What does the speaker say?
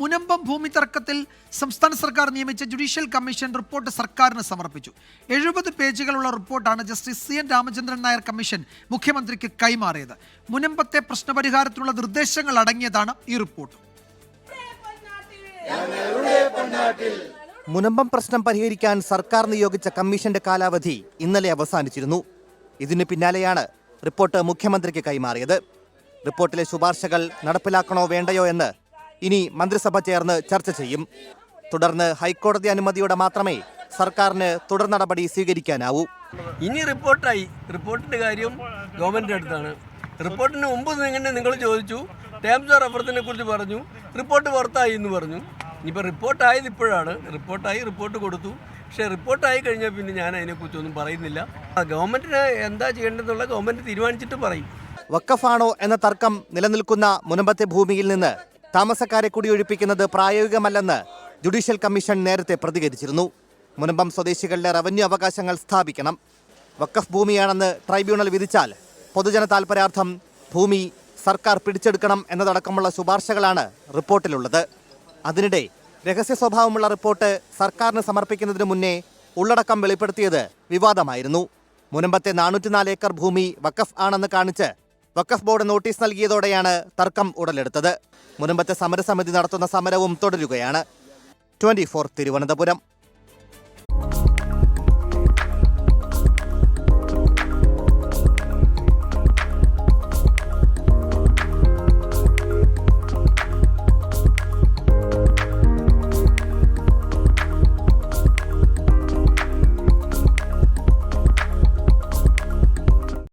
മുനമ്പം ഭൂമി തർക്കത്തിൽ സംസ്ഥാന സർക്കാർ നിയമിച്ച ജുഡീഷ്യൽ കമ്മീഷൻ റിപ്പോർട്ട് സർക്കാരിന് സമർപ്പിച്ചു. എഴുപത് പേജുകളുള്ള റിപ്പോർട്ടാണ് justice C N Ramachandran Nair commission മുഖ്യമന്ത്രിക്ക് കൈമാറിയത്. മുനമ്പത്തെ പ്രശ്നപരിഹാരത്തിനുള്ള നിർദ്ദേശങ്ങൾ അടങ്ങിയതാണ് ഈ റിപ്പോർട്ട്. മുനമ്പം പ്രശ്നം പരിഹരിക്കാൻ സർക്കാർ നിയോഗിച്ച കമ്മീഷന്റെ കാലാവധി ഇന്നലെ അവസാനിച്ചിരുന്നു. ഇതിന് പിന്നാലെയാണ് റിപ്പോർട്ട് മുഖ്യമന്ത്രിക്ക് കൈമാറിയത്. റിപ്പോർട്ടിലെ ശുപാർശകൾ നടപ്പിലാക്കണോ വേണ്ടയോ എന്ന് ഇനി മന്ത്രിസഭ ചേർന്ന് ചർച്ച ചെയ്യും. തുടർന്ന് ഹൈക്കോടതി അനുമതിയോടെ മാത്രമേ സർക്കാരിന് തുടർ നടപടി സ്വീകരിക്കാനാവൂ. ഇനി റിപ്പോർട്ടായി. റിപ്പോർട്ടിന്റെ കാര്യം ഗവൺമെന്റ് അടുത്താണ്. റിപ്പോർട്ടിന് മുമ്പ് ഇങ്ങനെ നിങ്ങൾ ചോദിച്ചു. ടേംസ് ഓഫ് റെഫറൻസിനെ കുറിച്ച് പറഞ്ഞു. റിപ്പോർട്ട് പുറത്തായി എന്ന് പറഞ്ഞു. ഇനിയിപ്പോൾ റിപ്പോർട്ടായത് ഇപ്പോഴാണ്. റിപ്പോർട്ടായി റിപ്പോർട്ട് കൊടുത്തു. പക്ഷേ റിപ്പോർട്ടായി കഴിഞ്ഞാൽ പിന്നെ ഞാൻ അതിനെക്കുറിച്ചൊന്നും പറയുന്നില്ല. ആ, ഗവൺമെന്റിന് എന്താ ചെയ്യേണ്ടതെന്നുള്ള ഗവൺമെന്റ് തീരുമാനിച്ചിട്ട് പറയും. വക്കഫാണോ എന്ന തർക്കം നിലനിൽക്കുന്ന മുനമ്പത്തെ ഭൂമിയിൽ നിന്ന് താമസക്കാരെ കൂടി ഒഴിപ്പിക്കുന്നത് പ്രായോഗികമല്ലെന്ന് ജുഡീഷ്യൽ കമ്മീഷൻ നേരത്തെ പ്രതികരിച്ചിരുന്നു. മുനമ്പം സ്വദേശികളുടെ റവന്യൂ അവകാശങ്ങൾ സ്ഥാപിക്കണം. വക്കഫ് ഭൂമിയാണെന്ന് ട്രൈബ്യൂണൽ വിധിച്ചാൽ പൊതുജന താൽപര്യാർത്ഥം ഭൂമി സർക്കാർ പിടിച്ചെടുക്കണം എന്നതടക്കമുള്ള ശുപാർശകളാണ് റിപ്പോർട്ടിലുള്ളത്. അതിനിടെ രഹസ്യ സ്വഭാവമുള്ള റിപ്പോർട്ട് സർക്കാരിന് സമർപ്പിക്കുന്നതിന് മുന്നേ ഉള്ളടക്കം വെളിപ്പെടുത്തിയത് വിവാദമായിരുന്നു. മുനമ്പത്തെ നാനൂറ്റിനാല് ഏക്കർ ഭൂമി വക്കഫ് ആണെന്ന് കാണിച്ച് വക്കഫ് ബോർഡ് നോട്ടീസ് നൽകിയതോടെയാണ് തർക്കം ഉടലെടുത്തത്. മുനമ്പത്തെ സമരസമിതി നടത്തുന്ന സമരവും തുടരുകയാണ്. ട്വന്റി തിരുവനന്തപുരം.